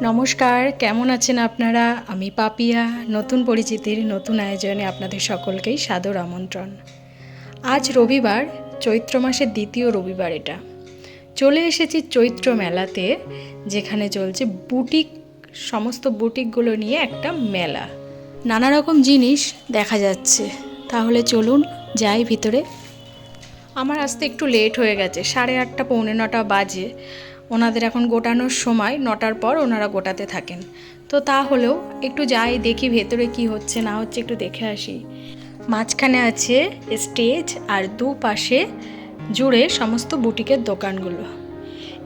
নমস্কার, কেমন আছেন আপনারা? আমি পাপিয়া, নতুন পরিচিতির নতুন আয়োজনে আপনাদের সকলকেই সাদর আমন্ত্রণ। আজ রবিবার, চৈত্র মাসের দ্বিতীয় রবিবার এটা। চলে এসেছি চৈত্র মেলাতে, যেখানে চলছে বুটিক, সমস্ত বুটিকগুলো নিয়ে একটা মেলা। নানা রকম জিনিস দেখা যাচ্ছে। তাহলে চলুন যাই ভিতরে। আমার আসতে একটু লেট হয়ে গেছে, সাড়ে আটটা, পৌনে নটা বাজে। ওনাদের এখন গোটানোর সময় নটার পর ওনারা গোটাতে থাকেন। তো তাহলেও একটু যাই, দেখি ভেতরে কি হচ্ছে, না হচ্ছে একটু দেখে আসি। মাঝখানে আছে স্টেজ আর দুপাশে জুড়ে সমস্ত বুটিকের দোকানগুলো।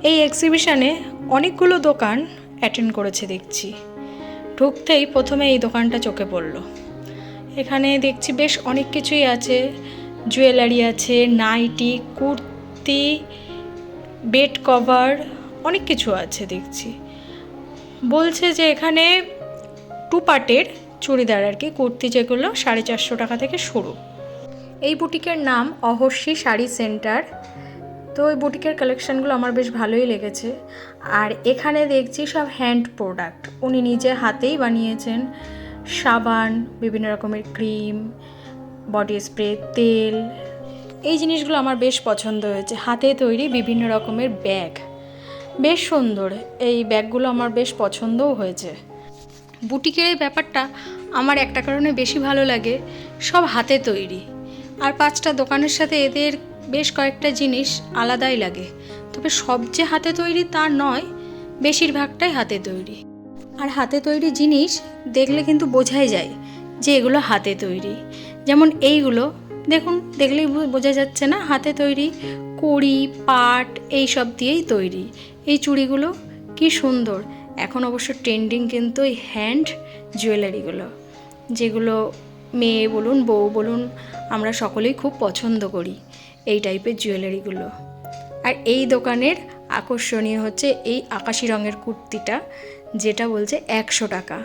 এই এক্সিবিশনে অনেকগুলো দোকান অ্যাটেন্ড করেছে দেখছি। ঢুকতেই প্রথমে এই দোকানটা চোখে পড়ল। এখানে দেখছি বেশ অনেক কিছুই আছে। জুয়েলারি আছে, নাইটি, কুর্তি বেড কভার, অনেক কিছু আছে দেখছি। বলছে যে এখানে টু পার্টের চুড়িদার আর কি, কুর্তি যেগুলো সাড়ে চারশো টাকা থেকে শুরু। এই বুটিকের নাম অহর্ষি শাড়ি সেন্টার। তো এই বুটিকের কালেকশানগুলো আমার বেশ ভালোই লেগেছে। আর এখানে দেখছি সব হ্যান্ড প্রোডাক্ট। উনি নিজে হাতেই বানিয়েছেন। সাবান, বিভিন্ন রকমের ক্রিম, বডি স্প্রে, তেল এই জিনিসগুলো আমার বেশ পছন্দ হয়েছে। হাতে তৈরি বিভিন্ন রকমের ব্যাগ। বেশ সুন্দর। এই ব্যাগগুলো আমার বেশ পছন্দও হয়েছে। বুটিকের এই ব্যাপারটা আমার একটা কারণে বেশি ভালো লাগে। সব হাতে তৈরি। আর পাঁচটা দোকানের সাথে এদের বেশ কয়েকটা জিনিস আলাদাই লাগে। তবে সব যে হাতে তৈরি তা নয়, বেশিরভাগটাই হাতে তৈরি। আর হাতে তৈরি জিনিস দেখলে কিন্তু বোঝাই যায় যে এগুলো হাতে তৈরি। যেমন এইগুলো দেখুন, দেখলেই বোঝা যাচ্ছে না, হাতে তৈরি কড়ি, পাট, এই সব দিয়েই তৈরি। এই চুড়িগুলো কি সুন্দর। এখন অবশ্য ট্রেন্ডিং কিন্তু এই হ্যান্ড জুয়েলারিগুলো, যেগুলো মেয়ে বলুন, বউ বলুন, আমরা সকলেই খুব পছন্দ করি এই টাইপের জুয়েলারিগুলো। আর এই দোকানের আকর্ষণীয় হচ্ছে এই আকাশি রঙের কুর্তিটা, যেটা বলছে একশো টাকা।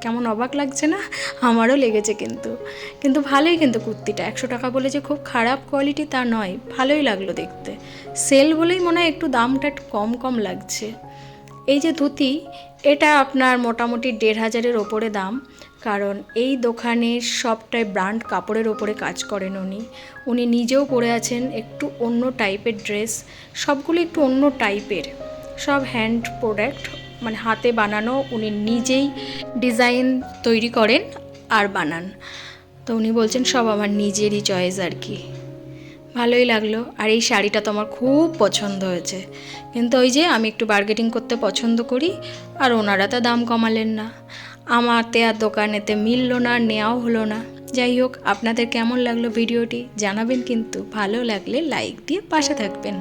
কেমন অবাক লাগছে না? আমারও লেগেছে কিন্তু। কিন্তু ভালোই কিন্তু কুর্তিটা। একশো টাকা বলে যে খুব খারাপ কোয়ালিটি তা নয়। ভালোই লাগল দেখতে। সেল বলেই মনে হয় একটু দামটা কম কম লাগছে। এই যে ধুতি, এটা আপনার মোটামুটি দেড় হাজারের ওপরে দাম। কারণ এই দোকানের সবটাই ব্র্যান্ড কাপড়ের ওপরে কাজ করেন উনি। উনি নিজেও পরে আছেন, একটু অন্য টাইপের ড্রেস সবগুলো একটু অন্য টাইপের সব হ্যান্ড প্রোডাক্ট মানে হাতে বানানো, উনি নিজেই ডিজাইন তৈরি করেন আর বানান। তো উনি বলছেন, সব আমার নিজেরই চয়েস আর কি। ভালোই লাগল। আর এই শাড়িটা তো আমার খুব পছন্দ হয়েছে। কিন্তু ওই যে আমি একটু বার্গেটিং করতে পছন্দ করি, আর ওনারা তো দাম কমালেন না। আমাতে আর দোকানেতে মিললো না, নেওয়াও হলো না। যাই হোক, আপনাদের কেমন লাগল ভিডিওটি জানাবেন, কিন্তু ভালো লাগলে লাইক দিয়ে পাশে থাকবেন।